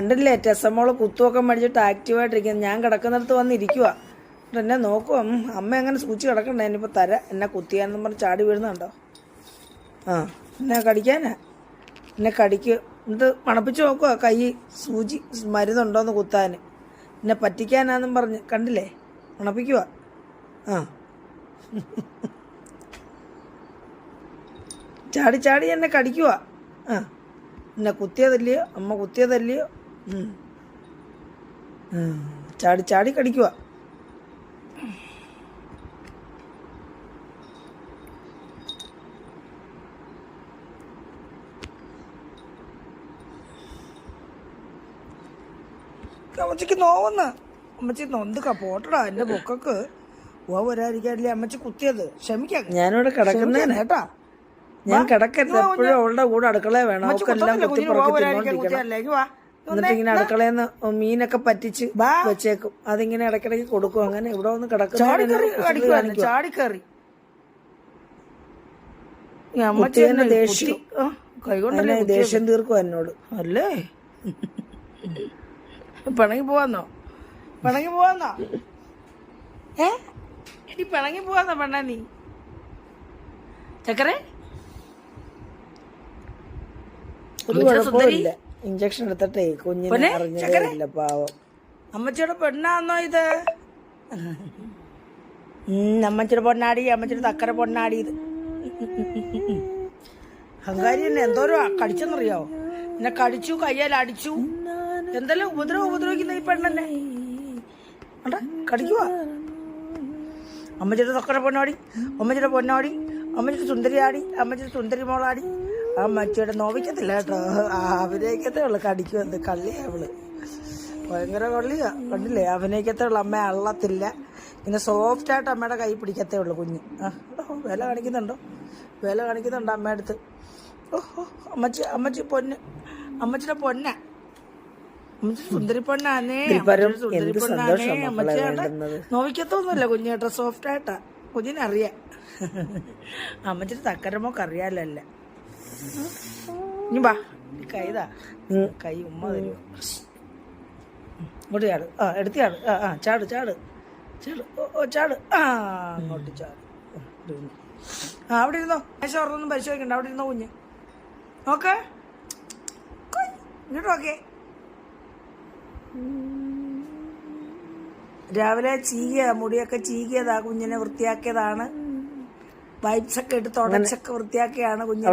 കണ്ടില്ലേ? ടെസമോൾ കുത്തുമൊക്കെ മടിച്ചിട്ട് ആക്റ്റീവായിട്ടിരിക്കുന്നത് ഞാൻ കിടക്കുന്നിടത്ത് വന്നിരിക്കുക എന്നെ നോക്കുക അമ്മ എങ്ങനെ സൂചിച്ച് കിടക്കണ്ട? ഇനിയിപ്പോൾ തര. എന്നെ കുത്തിയാന്നും പറഞ്ഞ് ചാടി വീഴുന്നുണ്ടോ? ആ എന്നെ കടിക്കാനാ? എന്നെ കടിക്ക്. എന്നിട്ട് മണപ്പിച്ച് നോക്കുക കൈ സൂചി മരുന്നുണ്ടോയെന്ന് കുത്താൻ എന്നെ പറ്റിക്കാനാന്നും പറഞ്ഞ്. കണ്ടില്ലേ? മണപ്പിക്കുക ആ. ചാടി ചാടി എന്നെ കടിക്കുക ആ. എന്നെ കുത്തിയതല്ലയോ? അമ്മ കുത്തിയതല്ലയോ. ചാടി ചാടി കടിക്കുക അമ്മച്ചിക്ക് നോവന്ന്. അമ്മച്ചി നൊന്തുക പോട്ടടാ എന്റെ പൊക്കക്ക്. ഓ വരാതിരിക്കാനില്ലേ അമ്മച്ചി കുത്തിയത്. ക്ഷമിക്കാം. ഞാനിവിടെ കിടക്കുന്നേനെ കേട്ടാ. ഞാൻ കിടക്കരുത്. എപ്പോഴും അവളുടെ കൂടെ അടുക്കള വേണം. അവക്കെല്ലാം കുത്തിപ്പറക്കി തിന്നോണ്ടിരിക്കണം. എന്നിട്ട് ഇങ്ങനെ അടുക്കളയെന്ന് മീനൊക്കെ പറ്റിച്ച് വെച്ചേക്കും. അതിങ്ങനെ ഇടയ്ക്കിടയ്ക്ക് കൊടുക്കും. അങ്ങനെ ഇവിടെ വന്ന് കിടക്കും ചാടിക്കറി ദേഷ്യം. കൈകൊണ്ടല്ലേ ദേഷ്യം തീർക്കും എന്നോട്. അല്ലേ? പിണങ്ങി പോവാന്നോ? പിണങ്ങി പോവാന്നോ? ഏ? എടി പിണങ്ങി പോവാന്നോ പെണ്ണ നീ? ചക്കരെ? ഒരു കുഴപ്പമില്ല ഇഞ്ചക്ഷൻ എടുത്തിട്ടേ കുഞ്ഞിനെ അറിഞ്ഞില്ല പാവം. അമ്മച്ചിയുടെ പെണ്ണാന്നോ ഇത്? അമ്മച്ചിയുടെ പൊണ്ണാടി അമ്മച്ചിയുടെ തക്കര പൊണ്ണാടി ഇത്. അഹങ്കാരി എന്നെ എന്തോരോ കടിച്ചെന്നറിയാവോ എന്നെ കടിച്ചു കയ്യാൽ അടിച്ചു. എന്തെല്ലാം ഉപദ്രവം ഉപദ്രവിക്കുന്ന ഈ പെണ്ണെന്നെ? കടിക്കുക അമ്മച്ചിയുടെ തക്കര പൊണ്ണാടി അമ്മച്ചിയുടെ പൊന്നാടി അമ്മച്ചിയുടെ സുന്ദരിയാടി അമ്മച്ചിയുടെ സുന്ദരി മോളാടി ആ മച്ചിയുടെ നോവിക്കത്തില്ല കേട്ടോ. അവനേക്കത്തേ അഭിനയിക്കത്തേ ഉള്ളു. കടിക്കുമെന്ന് കള്ളിയാ അവൾ. ഭയങ്കര കള്ളിയാ. കണ്ടില്ലേ? അവനേക്കത്തേ ഉള്ളു. അമ്മ അള്ളത്തില്ല. പിന്നെ സോഫ്റ്റ് ആയിട്ട് അമ്മയുടെ കൈ പിടിക്കത്തേ ഉള്ളു കുഞ്ഞ്. ആ വില കാണിക്കുന്നുണ്ടോ? വില കാണിക്കുന്നുണ്ടോ അമ്മയുടെ അടുത്ത്? ഓഹോ അമ്മച്ചി അമ്മച്ചി പൊന്ന്. അമ്മച്ചിയുടെ പൊന്ന. നോവിക്കത്തൊന്നുമില്ല കുഞ്ഞേട്ടാ സോഫ്റ്റ് ആയിട്ടാ. കുഞ്ഞിനറിയാം. അമ്മച്ചിട്ട് തക്കരമോക്ക് അറിയാലോ അല്ല? ഇനി വാ. കൈതാ കൈ ഉമ്മ തരുമോ ഇങ്ങോട്ട് ചാട്. ആ എടുത്തിയാട് ആ ആ ചാട് ചാട്. ചാട്. ഓ ചാട്. ആ അങ്ങോട്ട് ചാട്. ആ അവിടെ ഇരുന്നോ? പൈസ ഓർമ്മൊന്നും പരിശോധിക്കണ്ട. അവിടെ ഇരുന്നോ കുഞ്ഞ്? ഓക്കെ. ഇങ്ങോട്ട് നോക്കേ രാവിലെ ചീകിയ മുടിയൊക്കെ ചീകിയതാ കുഞ്ഞിനെ വൃത്തിയാക്കിയതാണ്. വൈബ്സൊക്കെ ഇട്ട് തുടച്ചൊക്കെ വൃത്തിയാക്കിയാണ് കുഞ്ഞിനെ.